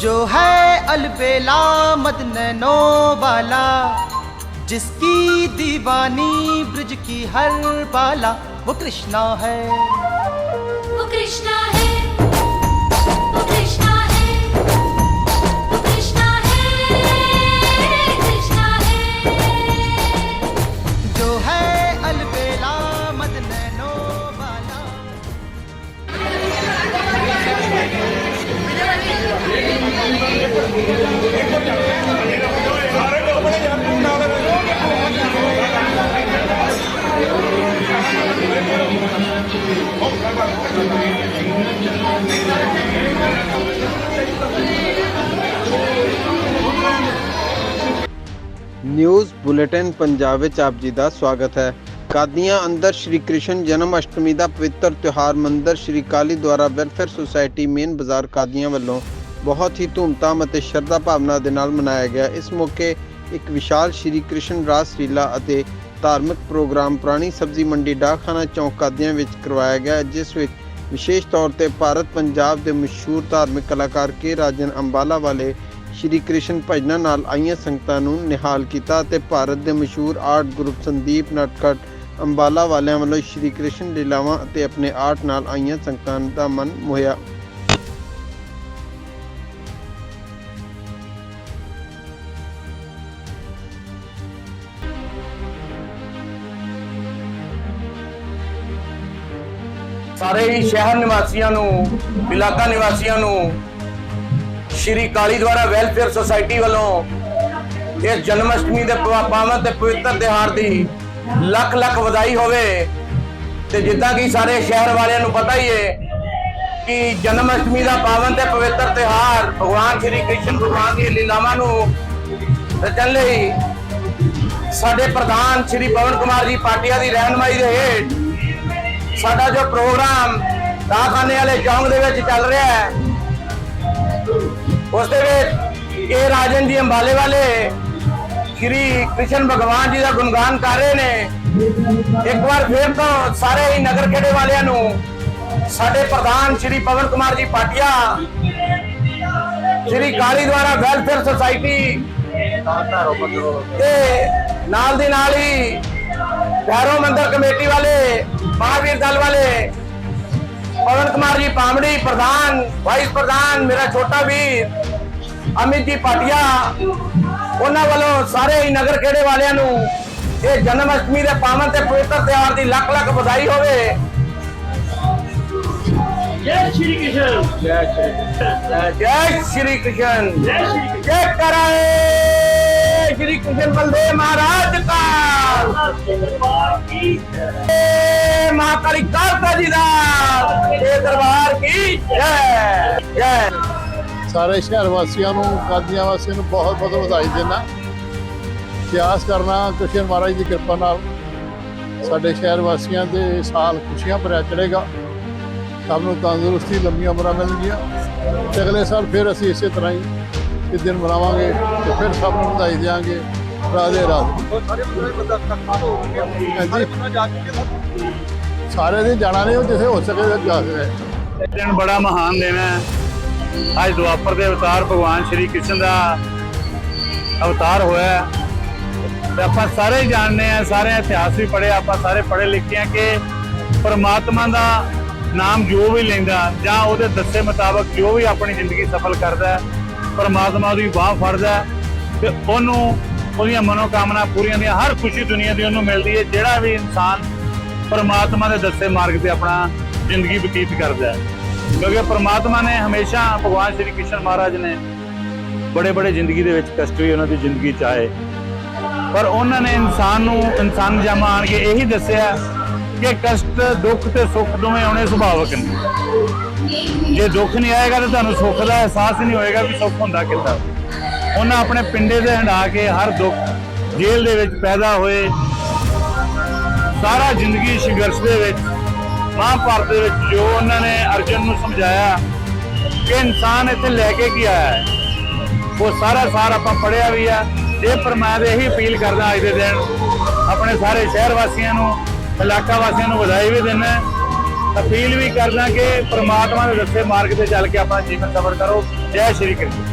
जो है अलबेला मदनो वाला जिसकी दीवानी ब्रज की हर बाला वो कृष्णा है ਨਿਊਜ਼ ਬੁਲੇਟਿਨ ਪੰਜਾਬ ਵਿੱਚ ਆਪ ਜੀ ਦਾ ਸਵਾਗਤ ਹੈ। ਕਾਦੀਆਂ ਅੰਦਰ ਸ਼੍ਰੀ ਕ੍ਰਿਸ਼ਨ ਜਨਮ ਅਸ਼ਟਮੀ ਦਾ ਪਵਿੱਤਰ ਤਿਉਹਾਰ ਮੰਦਰ ਸ਼੍ਰੀ ਕਾਲੀ ਦੁਆਰਾ ਵੈਲਫੇਅਰ ਸੁਸਾਇਟੀ ਮੇਨ ਬਾਜ਼ਾਰ ਕਾਦੀਆਂ ਵੱਲੋਂ ਬਹੁਤ ਹੀ ਧੂਮਧਾਮ ਅਤੇ ਸ਼ਰਧਾ ਭਾਵਨਾ ਦੇ ਨਾਲ ਮਨਾਇਆ ਗਿਆ। ਇਸ ਮੌਕੇ ਇੱਕ ਵਿਸ਼ਾਲ ਸ਼੍ਰੀ ਕ੍ਰਿਸ਼ਨ ਰਾਸ ਲੀਲਾ ਅਤੇ ਧਾਰਮਿਕ ਪ੍ਰੋਗਰਾਮ ਪੁਰਾਣੀ ਸਬਜ਼ੀ ਮੰਡੀ ਡਾਕਖਾਨਾ ਚੌਕ ਕਾਦੀਆਂ ਵਿੱਚ ਕਰਵਾਇਆ ਗਿਆ, ਜਿਸ ਵਿੱਚ ਵਿਸ਼ੇਸ਼ ਤੌਰ ਤੇ ਭਾਰਤ ਪੰਜਾਬ ਦੇ ਮਸ਼ਹੂਰ ਧਾਰਮਿਕ ਕਲਾਕਾਰ ਕੇ ਰਾਜਨ ਅੰਬਾਲਾ ਵਾਲੇ ਸ਼੍ਰੀ ਕ੍ਰਿਸ਼ਨ ਭਜਨਾਂ ਨਾਲ ਆਈਆਂ ਸੰਗਤਾਂ ਨੂੰ ਨਿਹਾਲ ਕੀਤਾ ਅਤੇ ਭਾਰਤ ਦੇ ਮਸ਼ਹੂਰ ਆਰਟ ਗਰੁੱਪ ਸੰਦੀਪ ਨਟਕਟ ਅੰਬਾਲਾ ਵਾਲਿਆਂ ਵੱਲੋਂ ਸ਼੍ਰੀ ਕ੍ਰਿਸ਼ਨ ਲੀਲਾਵਾਂ ਅਤੇ ਆਪਣੇ ਆਰਟ ਨਾਲ ਆਈਆਂ ਸੰਗਤਾਂ ਦਾ ਮਨ ਮੋਹਿਆ। ਸਾਰੇ ਹੀ ਸ਼ਹਿਰ ਨਿਵਾਸੀਆਂ ਨੂੰ, ਇਲਾਕਾ ਨਿਵਾਸੀਆਂ ਨੂੰ, ਸ਼੍ਰੀ ਕਾਲੀ ਦੁਆਰਾ ਵੈਲਫੇਅਰ ਸੁਸਾਇਟੀ ਵੱਲੋਂ ਇਸ ਜਨਮ ਅਸ਼ਟਮੀ ਦੇ ਪਵਾ- ਪਾਵਨ ਤੇ ਪਵਿੱਤਰ ਤਿਉਹਾਰ ਦੀ ਲੱਖ ਲੱਖ ਵਧਾਈ ਹੋਵੇ। ਤੇ ਜਿੱਦਾਂ ਕਿ ਸਾਰੇ ਸ਼ਹਿਰ ਵਾਲਿਆਂ ਨੂੰ ਪਤਾ ਹੀ ਹੈ ਕਿ ਜਨਮ ਅਸ਼ਟਮੀ ਦਾ ਪਾਵਨ ਤੇ ਪਵਿੱਤਰ ਤਿਉਹਾਰ ਭਗਵਾਨ ਸ਼੍ਰੀ ਕ੍ਰਿਸ਼ਨ ਭਗਵਾਨ ਦੀ ਲੀਲਾਵਾਂ ਨੂੰ ਰਚਣ ਲਈ ਸਾਡੇ ਪ੍ਰਧਾਨ ਸ਼੍ਰੀ ਪਵਨ ਕੁਮਾਰ ਜੀ ਪਾਟਿਆ ਦੀ ਰਹਿਨਮਾਈ ਦੇ ਹੇਠ ਸਾਡਾ ਜੋ ਪ੍ਰੋਗਰਾਮ ਡਾਕਖਾਨੇ ਵਾਲੇ ਚੌਂਕ ਦੇ ਵਿੱਚ ਚੱਲ ਰਿਹਾ ਹੈ, ਉਸ ਦੇ ਵਿੱਚ ਇਹ ਰਾਜਨ ਜੀ ਅੰਬਾਲੇ ਵਾਲੇ ਸ਼੍ਰੀ ਕ੍ਰਿਸ਼ਨ ਭਗਵਾਨ ਜੀ ਦਾ ਗੁਣਗਾਨ ਕਰ ਰਹੇ ਨੇ। ਇੱਕ ਵਾਰ ਫੇਰ ਤੋਂ ਸਾਰੇ ਹੀ ਨਗਰ ਖੇੜੇ ਵਾਲਿਆਂ ਨੂੰ ਸਾਡੇ ਪ੍ਰਧਾਨ ਸ਼੍ਰੀ ਪਵਨ ਕੁਮਾਰ ਜੀ ਪਾਟਿਆ, ਸ਼੍ਰੀ ਕਾਲੀ ਦੁਆਰਾ ਵੈਲਫੇਅਰ ਸੁਸਾਇਟੀ ਤੇ ਨਾਲ ਦੀ ਨਾਲ ਹੀ ਭੈਰੋ ਮੰਦਰ ਕਮੇਟੀ ਵਾਲੇ ਮਹਾਵੀਰ ਦਲ ਵਾਲੇ ਪਵਨ ਕੁਮਾਰ ਜੀ ਪਾਮੜੀ ਪ੍ਰਧਾਨ ਵਾਈਸ ਪ੍ਰਧਾਨ ਮੇਰਾ ਛੋਟਾ ਵੀਰ ਅਮਿਤ ਜੀ ਪਾਟਿਆ ਉਹਨਾਂ ਵੱਲੋਂ ਸਾਰੇ ਹੀ ਨਗਰ ਖੇੜੇ ਵਾਲਿਆਂ ਨੂੰ ਇਹ ਜਨਮ ਅਸ਼ਟਮੀ ਦੇ ਪਾਵਨ ਤੇ ਪਵਿੱਤਰ ਤਿਉਹਾਰ ਦੀ ਲੱਖ ਲੱਖ ਵਧਾਈ ਹੋਵੇ। ਜੈ ਸ਼੍ਰੀ ਕ੍ਰਿਸ਼ਨ। ਜੈ ਸ਼੍ਰੀ ਕ੍ਰਿਸ਼ਨ। ਜੈ ਸ਼੍ਰੀ ਕ੍ਰਿਸ਼ਨ। ਜੈ ਕਰਾਏ। ਸ਼੍ਰੀ ਕ੍ਰਿਸ਼ਨ ਬਲਦੇਵ ਮਹਾਰਾਜ। ਜੈ ਮਹਾਕਾਲੀ ਕਾਲਕਾ ਜੀ ਦਾ। ਇਹ ਦਰਬਾਰ ਕੀ ਜੈ ਜੈ। ਸਾਰੇ ਸ਼ਹਿਰ ਵਾਸੀਆਂ ਨੂੰ ਕਾਦੀਆਂ ਵਾਸੀਆਂ ਨੂੰ ਬਹੁਤ ਬਹੁਤ ਵਧਾਈ ਦਿੰਦਾ। ਇਤਿਹਾਸ ਕਰਨਾ ਕ੍ਰਿਸ਼ਨ ਮਹਾਰਾਜ ਦੀ ਕਿਰਪਾ ਨਾਲ ਸਾਡੇ ਸ਼ਹਿਰ ਵਾਸੀਆਂ ਦੇ ਸਾਲ ਖੁਸ਼ੀਆਂ ਭਰਿਆ ਚੜੇਗਾ ਸਭ ਨੂੰ ਤੰਦਰੁਸਤੀ ਲੰਮੀਆਂ ਉਮਰਾਂ ਮਿਲਣਗੀਆਂ। ਤੇ ਅਗਲੇ ਸਾਲ ਫਿਰ ਅਸੀਂ ਇਸੇ ਤਰ੍ਹਾਂ ਹੀ ਇਹ ਦਿਨ ਮਨਾਵਾਂਗੇ ਤੇ ਫਿਰ ਸਭ ਨੂੰ ਵਧਾਈ ਦੇਵਾਂਗੇ ਰਾਧੇ ਰਾਧੇ। ਹਾਂਜੀ। ਸਾਰੇ ਦੇ ਜਾਣਾ ਨਹੀਂ, ਉਹ ਜਿੱਥੇ ਹੋ ਸਕੇ ਤਾਂ ਜਾ ਕੇ ਦਿਨ ਬੜਾ ਮਹਾਨ ਦਿਨ ਹੈ। ਅੱਜ ਦੁਆਪਰ ਦੇ ਅਵਤਾਰ ਭਗਵਾਨ ਸ਼੍ਰੀ ਕ੍ਰਿਸ਼ਨ ਦਾ ਅਵਤਾਰ ਹੋਇਆ ਹੈ। ਤੇ ਆਪਾਂ ਸਾਰੇ ਜਾਣਦੇ ਆ ਸਾਰੇ ਇਤਿਹਾਸ ਵੀ ਪੜ੍ਹਿਆ ਆਪਾਂ ਸਾਰੇ ਪੜ੍ਹੇ ਲਿਖੇ ਆ ਕਿ ਪਰਮਾਤਮਾ ਦਾ ਨਾਮ ਜੋ ਵੀ ਲੈਂਦਾ, ਜਾਂ ਉਹਦੇ ਦੱਸੇ ਮੁਤਾਬਕ ਜੋ ਵੀ ਆਪਣੀ ਜ਼ਿੰਦਗੀ ਸਫਲ ਕਰਦਾ ਪਰਮਾਤਮਾ ਉਹਦੀ ਬਾਹ ਫੜਦਾ ਹੈ ਤੇ ਉਹਨੂੰ, ਉਹਦੀਆਂ ਮਨੋਕਾਮਨਾ ਪੂਰੀਆਂ ਦੀਆਂ ਹਰ ਖੁਸ਼ੀ ਦੁਨੀਆ ਦੀ ਉਹਨੂੰ ਮਿਲਦੀ ਹੈ। ਜਿਹੜਾ ਵੀ ਇਨਸਾਨ ਪਰਮਾਤਮਾ ਦੇ ਦੱਸੇ ਮਾਰਗ ਤੇ ਆਪਣਾ ਜ਼ਿੰਦਗੀ ਬਤੀਤ ਕਰਦਾ ਹੈ। ਕਿਉਂਕਿ ਪਰਮਾਤਮਾ ਨੇ ਹਮੇਸ਼ਾ ਭਗਵਾਨ ਸ਼੍ਰੀ ਕ੍ਰਿਸ਼ਨ ਮਹਾਰਾਜ ਨੇ ਬੜੇ ਬੜੇ ਜ਼ਿੰਦਗੀ ਦੇ ਵਿੱਚ ਕਸ਼ਟ ਵੀ ਉਹਨਾਂ ਦੀ ਜ਼ਿੰਦਗੀ ਚ ਆਏ। ਪਰ ਉਹਨਾਂ ਨੇ ਇਨਸਾਨ ਨੂੰ, ਇਨਸਾਨ ਜਮਾ ਆਣ ਕੇ ਇਹੀ ਦੱਸਿਆ ਕਿ ਕਸ਼ਟ, ਦੁੱਖ ਤੇ ਸੁੱਖ ਦੋਵੇਂ ਆਉਣੇ ਸੁਭਾਵਕ ਨੇ। ਜੇ ਦੁੱਖ ਨਹੀਂ ਆਏਗਾ ਤਾਂ ਤੁਹਾਨੂੰ ਸੁੱਖ ਦਾ ਅਹਿਸਾਸ ਹੀ ਨਹੀਂ ਹੋਏਗਾ ਵੀ ਸੁੱਖ ਹੁੰਦਾ ਕਿੱਦਾਂ। ਉਹਨਾਂ ਆਪਣੇ ਪਿੰਡੇ ਦੇ ਹੰਡਾ ਕੇ ਹਰ ਦੁੱਖ ਜੇਲ੍ਹ ਦੇ ਵਿੱਚ ਪੈਦਾ ਹੋਏ। ਸਾਰਾ ਜ਼ਿੰਦਗੀ ਸੰਘਰਸ਼ ਦੇ ਵਿੱਚ ਮਹਾਂਭਾਰਤ ਦੇ ਵਿੱਚ ਜੋ ਉਹਨਾਂ ਨੇ ਅਰਜਨ ਨੂੰ ਸਮਝਾਇਆ ਕਿ ਇਨਸਾਨ ਇੱਥੇ ਲੈ ਕੇ ਕੀ ਆਇਆ ਹੈ, ਉਹ ਸਾਰਾ ਸਾਰ ਆਪਾਂ ਪੜਿਆ ਵੀ ਆ। ਇਹ ਪਰਮਾਤਮਾ ਇਹੀ ਅਪੀਲ ਕਰਦਾ ਅੱਜ ਦੇ ਦਿਨ, ਆਪਣੇ ਸਾਰੇ ਸ਼ਹਿਰ ਵਾਸੀਆਂ ਨੂੰ, ਇਲਾਕਾ ਵਾਸੀਆਂ ਨੂੰ ਵਧਾਈ ਵੀ ਦਿੰਦਾ ਅਪੀਲ ਵੀ ਕਰਦਾ ਕਿ ਪ੍ਰਮਾਤਮਾ ਦੇ ਦੱਸੇ ਮਾਰਗ ਤੇ ਚੱਲ ਕੇ ਆਪਣਾ ਜੀਵਨ ਸਫਰ ਕਰੋ। ਜੈ ਸ਼੍ਰੀ ਕ੍ਰਿਸ਼ਨ।